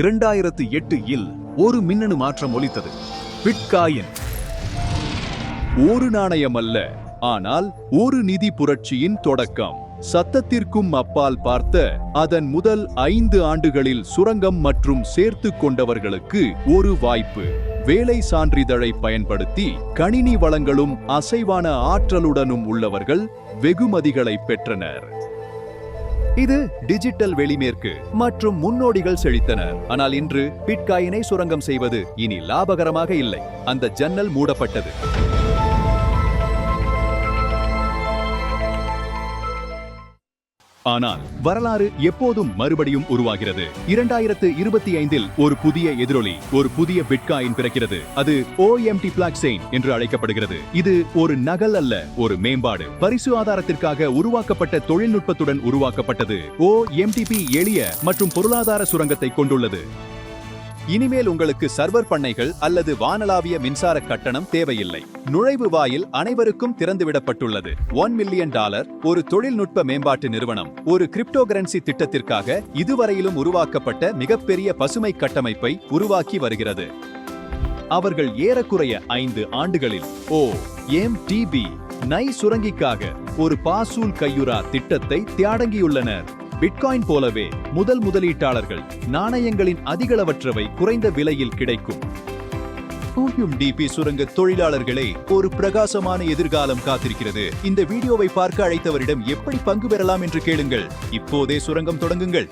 இரண்டாயிரத்து எட்டு இல் ஒரு மின்னணு மாற்றம் ஒலித்தது. பிட்காயின். ஒரு நாணயம் அல்ல ஆனால் ஒரு நிதி புரட்சியின் தொடக்கம். சத்தத்திற்கும் அப்பால் பார்த்த அதன் முதல் ஐந்து ஆண்டுகளில் சுரங்கம் மற்றும் சேர்த்து கொண்டவர்களுக்கு ஒரு வாய்ப்பு. வேலை சான்றிதழை பயன்படுத்தி கணினி வளங்களும் அசைவான ஆற்றலுடனும் உள்ளவர்கள் வெகுமதிகளை பெற்றனர். இது டிஜிட்டல் வெளிமேற்கு மற்றும் முன்னோடிகள் செழித்தனர் ஆனால் இன்று பிட்காயினை சுரங்கம் செய்வது இனி லாபகரமாக இல்லை. அந்த ஜன்னல் மூடப்பட்டது. ஆனால் வரலாறு எப்போதும் மறுபடியும் உருவாகிறது. இரண்டாயிரத்து இருபத்தி ஐந்தில் ஒரு புதிய எதிரொலி ஒரு புதிய பிட்காயின் பிறக்கிறது. அது ஓஎம்டி பிளாக்செயின் என்று அழைக்கப்படுகிறது. இது ஒரு நகல் அல்ல ஒரு மேம்பாடு. பரிசு ஆதாரத்திற்காக உருவாக்கப்பட்ட தொழில்நுட்பத்துடன் உருவாக்கப்பட்டது. ஓஎம்டிபி எளிய மற்றும் பொருளாதார சுரங்கத்தை கொண்டுள்ளது. இனிமேல் உங்களுக்கு சர்வர் பண்ணைகள் அல்லது வானளாவிய மின்சார கட்டணம் தேவையில்லை. நுழைவு வாயில் அனைவருக்கும் திறந்துவிடப்பட்டுள்ளது. ஒன் மில்லியன் டாலர் ஒரு தொழில்நுட்ப மேம்பாட்டு நிறுவனம் ஒரு கிரிப்டோகரன்சி திட்டத்திற்காக இதுவரையிலும் உருவாக்கப்பட்ட மிகப்பெரிய பசுமை கட்டமைப்பை உருவாக்கி வருகிறது. அவர்கள் ஏறக்குறைய ஐந்து ஆண்டுகளில் ஓ எம் டிபி நை சுரங்கிக்காக ஒரு பாசூல் கையுறா திட்டத்தை தியாடங்கியுள்ளனர். பிட்காயின் போலவே முதல் முதலீட்டாளர்கள் நாணயங்களின் அதிகளவற்றவை குறைந்த விலையில் கிடைக்கும். டிபி சுரங்க தொழிலாளர்களை ஒரு பிரகாசமான எதிர்காலம் காத்திருக்கிறது. இந்த வீடியோவை பார்க்க அழைத்தவரிடம் எப்படி பங்கு பெறலாம் என்று கேளுங்கள். இப்போதே சுரங்கம் தொடங்குங்கள்.